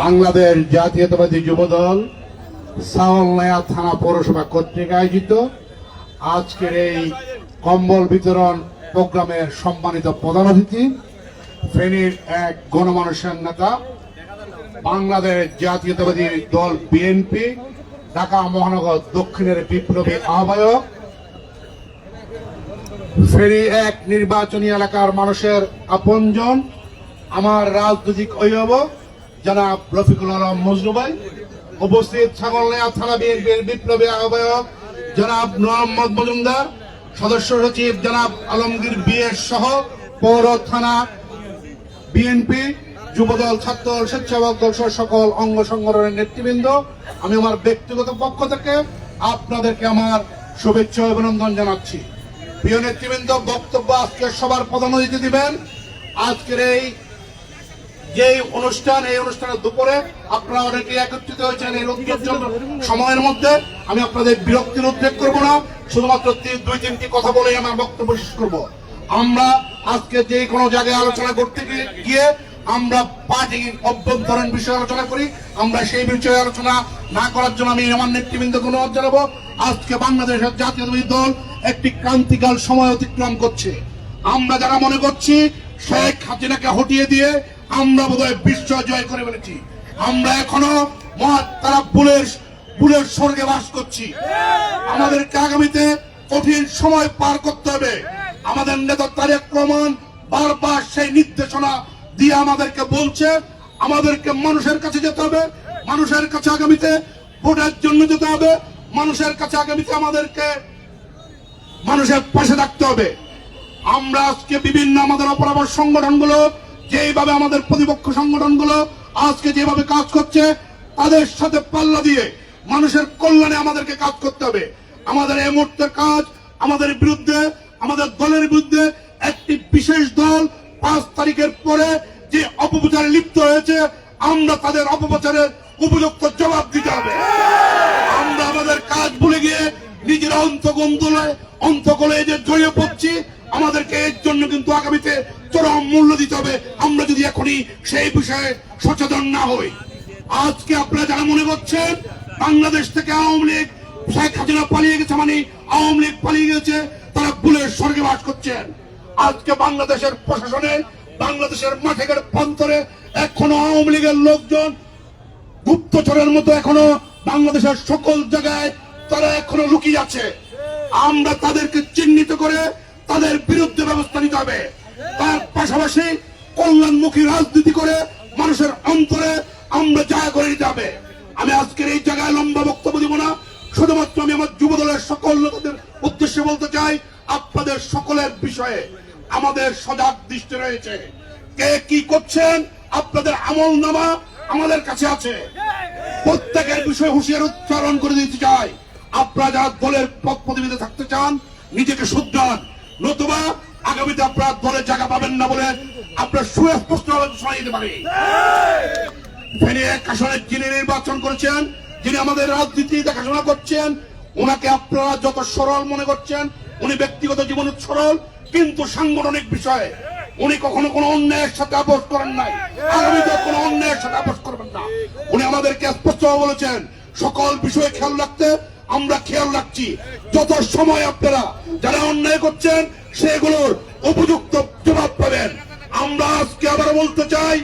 বাংলাদেশ জাতীয়তাবাদী যুবদল, সাওয়ালনায়া থানা পৌরসভা কর্তৃক আয়োজিত আজকের এই কম্বল বিতরণ প্রোগ্রামের সম্মানিত প্রধান অতিথি, ফেনীর এক গণমানুষের নেতা, বাংলাদেশ জাতীয়তাবাদী দল বিএনপি, ঢাকা মহানগর দক্ষিণের বিপ্লবী আহ্বায়ক ফেরি এক নির্বাচনী এলাকার মানুষের আপনজন, আমার রাজনৈতিক অভিভাবক, জনাব রফিকুল আলম মজনুবাই উপস্থিত ছাগলনায়া থানা বিএনপির বিপ্লবী আহ্বায়ক, জনাব মোহাম্মদ মজুমদার, সদস্য সচিব জনাব আলমগীর বিএস সহ পৌর থানা বিএনপি, যুবদল, ছাত্র, স্বেচ্ছাসেবক দল সকল অঙ্গ সংগঠনের নেতৃবৃন্দ। আমি আমার ব্যক্তিগত পক্ষ থেকে আপনাদেরকে আমার শুভেচ্ছা অভিনন্দন জানাচ্ছি। প্রিয় নেতৃবৃন্দ, বক্তব্য আজকে সবার প্রধান অতিথি দিবেন। আজকের এই যে অনুষ্ঠান, এই অনুষ্ঠানের দুপুরে আপনারা অনেকে একত্রিত হয়েছেন এই উদ্যোগ সময়ের মধ্যে। আমি আপনাদের বিরক্তির উদ্বেগ করব না, শুধুমাত্র দুই, তিনটি কথা বলেই আমার বক্তব্য শেষ করব। আমরা আজকে যে কোনো জায়গায় আলোচনা করতে গিয়ে আমরা পার্টি অভ্যন্তরীণ বিষয়ে আলোচনা করি, আমরা সেই বিষয়ে আলোচনা না করার জন্য আমি আমার নেতৃবৃন্দকে অনুরোধ জানাব, আজকে বাংলাদেশের জাতীয়তাবাদী দল একটি ক্রান্তিকাল সময় অতিক্রম করছে। আমরা যারা মনে করছি শেখ হাসিনাকে হটিয়ে দিয়ে আমরা বোধহয় বিশ্ব জয় করে ফেলেছি, আমরা এখনও মহাতারা বুলের বুলের স্বর্গে বাস করছি। আমাদেরকে আগামীতে কঠিন সময় পার করতে হবে। আমাদের নেতা তারেক রহমান বারবার সেই নির্দেশনা দিয়ে আমাদেরকে বলছে, আমাদেরকে মানুষের কাছে যেতে হবে, মানুষের কাছে আগামীতে ভোটের জন্য যেতে হবে, মানুষের কাছে আগামীতে আমাদেরকে মানুষের পাশে থাকতে হবে। আমরা আজকে বিভিন্ন আমাদের অপরাপর সংগঠনগুলো যেভাবে আমাদের প্রতিপক্ষ সংগঠনগুলো আজকে যেভাবে কাজ করছে, তাদের সাথে পাল্লা দিয়ে মানুষের কল্যাণে আমাদেরকে কাজ করতে হবে। আমাদের এই মুহূর্তের কাজ আমাদের বিরুদ্ধে, আমাদের দলের বিরুদ্ধে একটি বিশেষ দল পাঁচ তারিখের পরে যে অপপ্রচারে লিপ্ত হয়েছে, আমরা তাদের অপপ্রচারের উপযুক্ত জবাব দিতে হবে। আমরা আমাদের কাজ ভুলে গিয়ে নিজের অন্তগন্তলে অন্তকলে যে জড়িয়ে পড়ছি। আমাদেরকে এর জন্য কিন্তু আগামীতে চরম মূল্য দিতে হবে। আমরা যদি এখনই সেই বিষয়ে সচেতন না হই। আজকে আপনারা যারা মনে করছেন, বাংলাদেশ থেকে আওয়ামী লীগ, শেখ হাসিনা পালিয়ে গেছে মানে আওয়ামী লীগ পালিয়ে গেছে, তারা ভুলের স্বর্গে বাস করছেন। আজকে বাংলাদেশের প্রশাসনে, বাংলাদেশের মাঠে প্রান্তরে এখনও আওয়ামী লীগের লোকজন গুপ্তচরের মতো এখনও বাংলাদেশের সকল জায়গায় তারা এখনও লুকিয়ে আছে। আমরা তাদেরকে চিহ্নিত করে তাদের বিরুদ্ধে ব্যবস্থা নিতে হবে। তার পাশাপাশি কল্যাণমুখী রাজনীতি করে মানুষের অন্তরে আমরা জায়গা করে নিতে হবে। আমি আজকের এই জায়গায় লম্বা বক্তব্য দিব না। শুধুমাত্র আমি আমার যুব দলের সকল লোকদের উদ্দেশ্যে বলতে চাই, আপনাদের সকলের বিষয়ে আমাদের সজাগ দৃষ্টি রয়েছে। কে কি করছেন, আপনাদের আমল নামা আমাদের কাছে আছে। প্রত্যেকের বিষয়ে হুঁশিয়ার উচ্চারণ করে দিতে চাই। আপনারা যারা দলের পদ প্রতিনিধি থাকতে চান, নিজেকে শুদ্ধান নতুবা আগামীতে আপনারা দলের জায়গা পাবেন না বলে আপনার সুস্পষ্ট শোনা যেতে পারে। ফেনী এক যিনি নির্বাচন করেছেন, যিনি আমাদের রাজনীতি দেখাশোনা করছেন, ওনাকে আপনারা যত সরল মনে করছেন, উনি ব্যক্তিগত জীবনে সরল কিন্তু সাংগঠনিক বিষয়ে উনি কখনো কোনো অন্যায়ের সাথে আপোষ করেন নাই। আগামীতে কোনো অন্যায়ের সাথে আপোষ করবেন না। উনি আমাদেরকে স্পষ্ট বলেছেন, সকল বিষয়ে খেয়াল রাখতে আমরা খেয়াল রাখছি। যত সময় আপনারা যারা অন্যায় করছেন, সেগুলোর উপযুক্ত জবাব পাবেন। আমরা আজকে আবার বলতে চাই,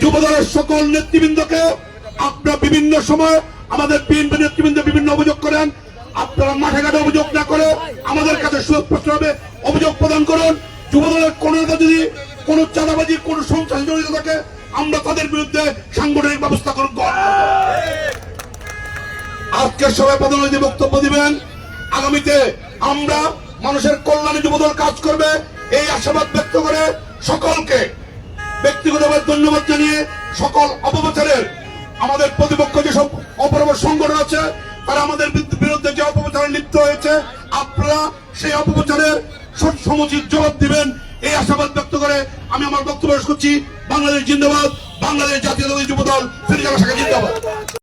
যুবদলের সকল নেতৃবৃন্দকে আপনারা বিভিন্ন সময় আমাদের বিএনপি নেতৃবৃন্দ বিভিন্ন অভিযোগ করেন আপনারা মাঠে ঘাটে অভিযোগ না করে আমাদের কাছে সুস্পষ্টভাবে অভিযোগ প্রদান করুন। যুবদলের কোন নেতা যদি কোন চাঁদাবাজি, কোন সন্ত্রাসী জড়িত থাকে, আমরা তাদের বিরুদ্ধে সাংগঠনিক ব্যবস্থা করব। আজকের সবাই প্রধানমন্ত্রী বক্তব্য দিবেন। আগামীতে আমরা মানুষের কল্যাণে যুবদল কাজ করবে। এই আশাবাদ ব্যক্ত করে সকলকে ব্যক্তিগতভাবে ধন্যবাদ জানিয়ে সকল অপপ্রচারের আমাদের প্রতিপক্ষ যেসব অপরাপর সংগঠন আছে তারা আমাদের বিরুদ্ধে- যে অপপ্রচারে লিপ্ত হয়েছে, আপনারা সেই অপপ্রচারের সমুচিত জবাব দিবেন। এই আশাবাদ ব্যক্ত করে আমি আমার বক্তব্য করছি। বাংলাদেশ জিন্দাবাদ, বাংলাদেশ জাতীয় যুবদল যাওয়া শাখা জিন্দাবাদ।